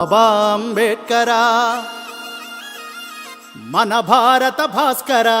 బాబా అంబేడ్కరా మన భారత భాస్కరా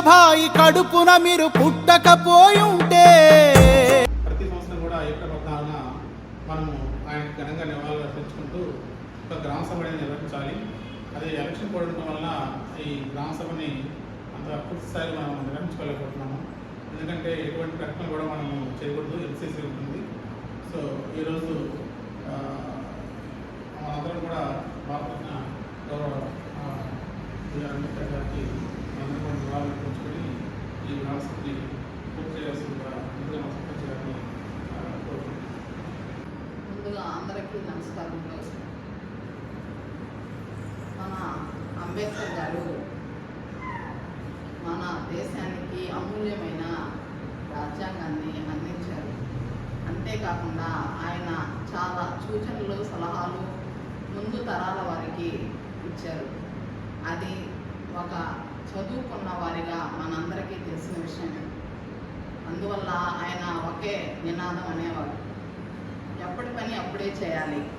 భీమభాయి కడుపున మీరు పుట్టకపోయుంటే. ప్రతి సంవత్సరం కూడా ఏప్రిల్ పద్నాలుగున మనము ఆయన ఘనంగా నివాళులు అర్పించుకుంటూ ఒక గ్రామ సభ నిర్వహించాలి. అది ఎలక్షన్ కూడడం వలన వల్ల ఈ గ్రామ సభని అంత పూర్తి స్థాయిలో మనం నిర్వహించుకోలేకపోతున్నాము. ఎందుకంటే ఎటువంటి ప్రకటన కూడా మనము చేయకూడదు. ఎల్సీసీ ఉంటుంది. సో ఈరోజు మనందరం కూడా భారత గౌరవ గారికి ఈ పూర్తి చేయాల్సిందిగా ముందుగా మా ముందుగా అందరికీ మన అంబేద్కర్ గారు మన దేశానికి అమూల్యమైన రాజ్యాంగాన్ని అందించారు. అంతేకాకుండా ఆయన చాలా సూచనలు సలహాలు ముందు తరాల వారికి ఇచ్చారు. అది ఒక చదువుకున్న వారిగా మనందరికీ తెలిసిన విషయమే. అందువల్ల ఆయన ఒకే నినాదం అనేవారు ఎప్పటి పని అప్పుడే చేయాలి.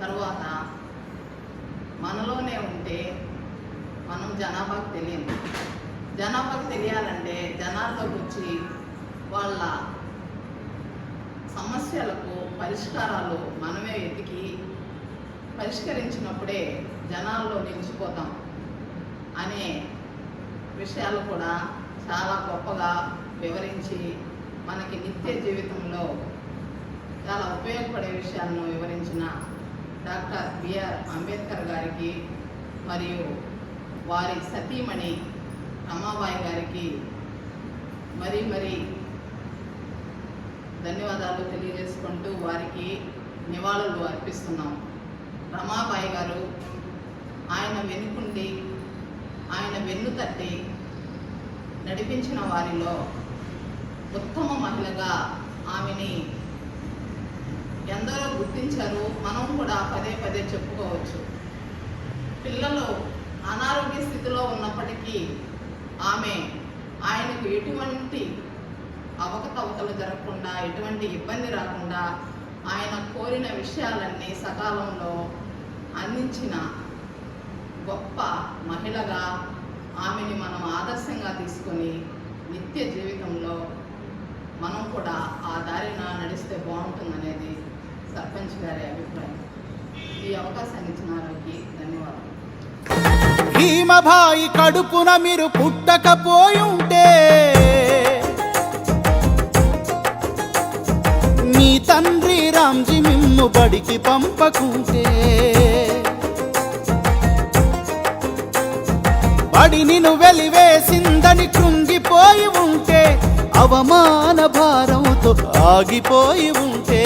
తరువాత మనలోనే ఉంటే మనం జనాభాకు తెలియదు జనాభాకు తెలియాలంటే జనాల్లోకి వచ్చి వాళ్ళ సమస్యలకు పరిష్కారాలు మనమే వెతికి పరిష్కరించినప్పుడే జనాల్లో నిలిచిపోతాం. అనే విషయాలు కూడా చాలా గొప్పగా వివరించి మనకి నిత్య జీవితంలో చాలా ఉపయోగపడే విషయాలను వివరించిన డాక్టర్ బిఆర్ అంబేద్కర్ గారికి మరియు వారి సతీమణి రమాబాయి గారికి మరీ మరీ ధన్యవాదాలు తెలియజేసుకుంటూ వారికి నివాళులు అర్పిస్తున్నాం. రమాబాయి గారు ఆయన వెనుకుండి ఆయన వెన్ను తట్టి నడిపించిన వారిలో ఉత్తమ మహిళగా ఆమెని ఎందరో గుర్తించారు. మనం కూడా పదే పదే చెప్పుకోవచ్చు. పిల్లలు అనారోగ్య స్థితిలో ఉన్నప్పటికీ ఆమె ఆయనకు ఎటువంటి అవకతవకలు జరగకుండా ఎటువంటి ఇబ్బంది రాకుండా ఆయన కోరిన విషయాలన్నీ సకాలంలో అందించిన గొప్ప మహిళగా ఆమెని మనం ఆదర్శంగా తీసుకొని నిత్య జీవితంలో మనం కూడా ఆ దారిన నడిస్తే బాగుంటుందనేది సర్పంచ్ గారి అభిప్రాయం. ఈ అవకాశాన్ని ఇచ్చిన వారికి ధన్యవాదాలు. భీమభాయి కడుపున మీరు పుట్టకపోయుంటే మీ తండ్రి రామ్జీ మిమ్ము బడికి పంపకుంటే పడి నిను వెలివేసిందని కృంగిపోయి ఉంటే అవమాన భారంతో ఆగిపోయి ఉంటే.